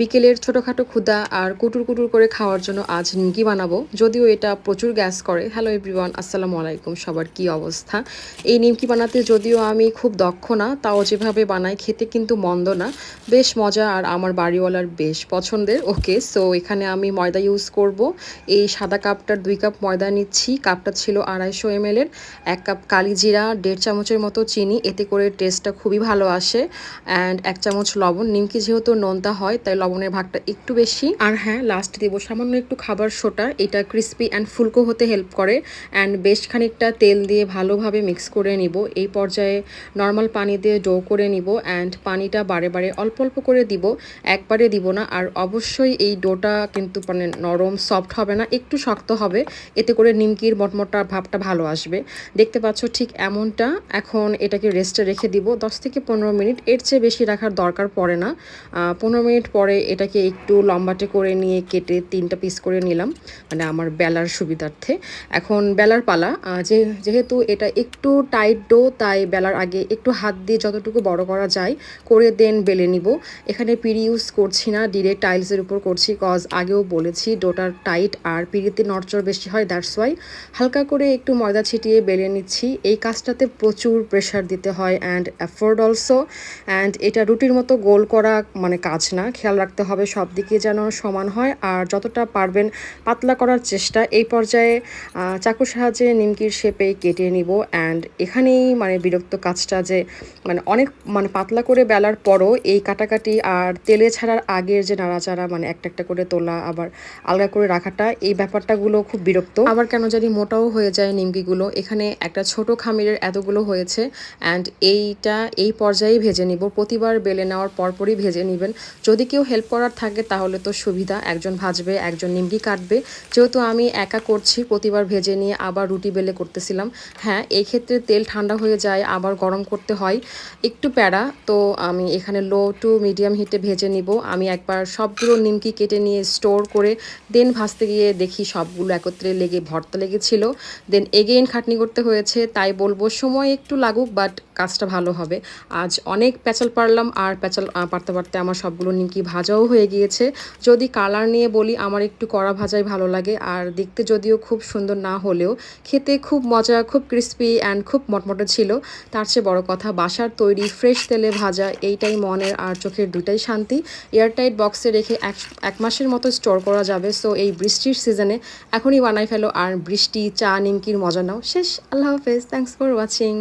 বিকেলের ছোটোখাটো ক্ষুদা আর কুটুর কুটুর করে খাওয়ার জন্য আজ নিমকি বানাবো। যদিও এটা প্রচুর গ্যাস করে। হ্যালো এভরিওয়ান আসসালামু আলাইকুম। সবার কি অবস্থা? এই নিমকি বানাতে যদিও আমি খুব দক্ষ না, তাও যেভাবে বানাই খেতে কিন্তু মন্দ না। বেশ মজা আর আমার বাড়িওয়ালার বেশ পছন্দের। ওকে সো এখানে আমি ময়দা ইউজ করব। এই সাদা কাপটার দুই কাপ ময়দা নিচ্ছি। কাপটা ছিল আড়াইশো এম এর। এক কাপ কালি জিরা, দেড় চামচের মতো চিনি। এতে করে টেস্টটা খুবই ভালো আসে। অ্যান্ড এক চামচ লবণ। নিমকি যেহেতু নোনতা হয়, তাই লবণের ভাগটা একটু বেশি। আর হ্যাঁ লাস্ট দেবো সামান্য একটু খাবার সোটা এটা ক্রিস্পি অ্যান্ড ফুলকো হতে হেল্প করে। অ্যান্ড বেশ খানিকটা তেল দিয়ে ভালোভাবে মিক্স করে নিব। এই পর্যায়ে নর্মাল পানি দিয়ে ডো করে নিব। অ্যান্ড পানিটা বারে বারে অল্প অল্প করে দিব। একবারে দিব না। আর অবশ্যই এই ডোটা কিন্তু মানে নরম সফট হবে না। একটু শক্ত হবে। এতে করে নিমকির মটমটা ভাবটা ভালো আসবে। দেখতে পাচ্ছ ঠিক এমনটা। এখন এটাকে রেস্টে রেখে দিব। দশ থেকে পনেরো মিনিট। এর চেয়ে বেশি রাখার দরকার পড়ে না। পনেরো মিনিট পরে এটাকে একটু লম্বাটে করে নিয়ে কেটে তিনটা পিস করে নিলাম মানে আমার বেলার সুবিধার্থে। এখন বেলার পালা যে, যেহেতু এটা একটু টাইট ডো তাই বেলার আগে একটু হাত দিয়ে যতটুকু বড় করা যায় করে দেন বেলে নিব। এখানে পিড়ি ইউজ করছি না ডিরেক্ট টাইলসের উপর করছি কজ আগেও বলেছি ডোটার টাইট আর পিড়িতে নড়চড় বেশি হয় দ্যাটস ওয়াই হালকা করে একটু ময়দা ছিটিয়ে বেলে নিচ্ছি। এই কাজটাতে প্রচুর প্রেশার দিতে হয় অ্যান্ড অ্যাফোর্ড অলসো অ্যান্ড এটা রুটির মতো গোল করা মানে কাজ না, খেয়াল রাখতে হবে, সব দিকে যেন সমান হয়। আর যতটা পারবেন পাতলা করার চেষ্টা। এই পর্যায়ে চাকুর সাহায্যে নিমকির শেপে কেটে নিব। অ্যান্ড এখানেই মানে বিরক্ত কাজটা যে মানে অনেক মানে পাতলা করে বেলার পরও এই কাটাকাটি আর তেলে ছাড়ার আগের যে নাড়াচাড়া মানে একটা একটা করে তোলা, আবার আলগা করে রাখাটা, এই ব্যাপারটাগুলো খুব বিরক্ত। আবার কেন জানি মোটাও হয়ে যায় নিমকিগুলো। এখানে একটা ছোট খামিরের এতগুলো হয়েছে। অ্যান্ড এইটা এই পর্যায়েই ভেজে নিব। প্রতিবার বেলে নেওয়ার পরপরই ভেজে নেবেন। যদি কেউ হেল্প করার থাকে, তাহলে তো সুবিধা। একজন ভাজবে, একজন নিমকি কাটবে। যেহেতু আমি একা করছি, প্রতিবার ভেজে নিয়ে আবার রুটি বেলে করতেছিলাম। হ্যাঁ এই ক্ষেত্রে তেল ঠান্ডা হয়ে যায়, আবার গরম করতে হয়। একটু প্যারা, তো আমি এখানে লো টু মিডিয়াম হিটে ভেজে নিব। আমি একবার সবগুলো নিমকি কেটে নিয়ে স্টোর করে দেন ভাজতে গিয়ে দেখি সবগুলো একত্রে লেগে, ভর্তা লেগেছিল। দেন এগেইন খাটনি করতে হয়েছে, তাই বলব সময় একটু লাগুক বাট কাজটা ভালো হবে। আজ অনেক প্যাচাল পারলাম, আর প্যাচাল পারতে পারতে আমার সবগুলো নিমকি ভাজাও হয়ে গিয়েছে। যদি কালার নিয়ে বলি, আমার একটু কড়া ভাজাই ভালো লাগে। আর দেখতে যদিও খুব সুন্দর না হলেও, খেতে খুব মজা, খুব ক্রিস্পি অ্যান্ড খুব মটমটে ছিল। তার চেয়ে বড় কথা, বাসার তৈরি ফ্রেশ তেলে ভাজা, এইটাই মনের আর চোখের দুটাই শান্তি। এয়ারটাইট বক্সে রেখে এক এক মাসের মতো স্টোর করা যাবে। সো এই বৃষ্টির সিজনে এখনই বানাই ফেলো। আর বৃষ্টি, চা, নিমকির মজা নাও। শেষ। আল্লাহ হাফেজ। Thanks for watching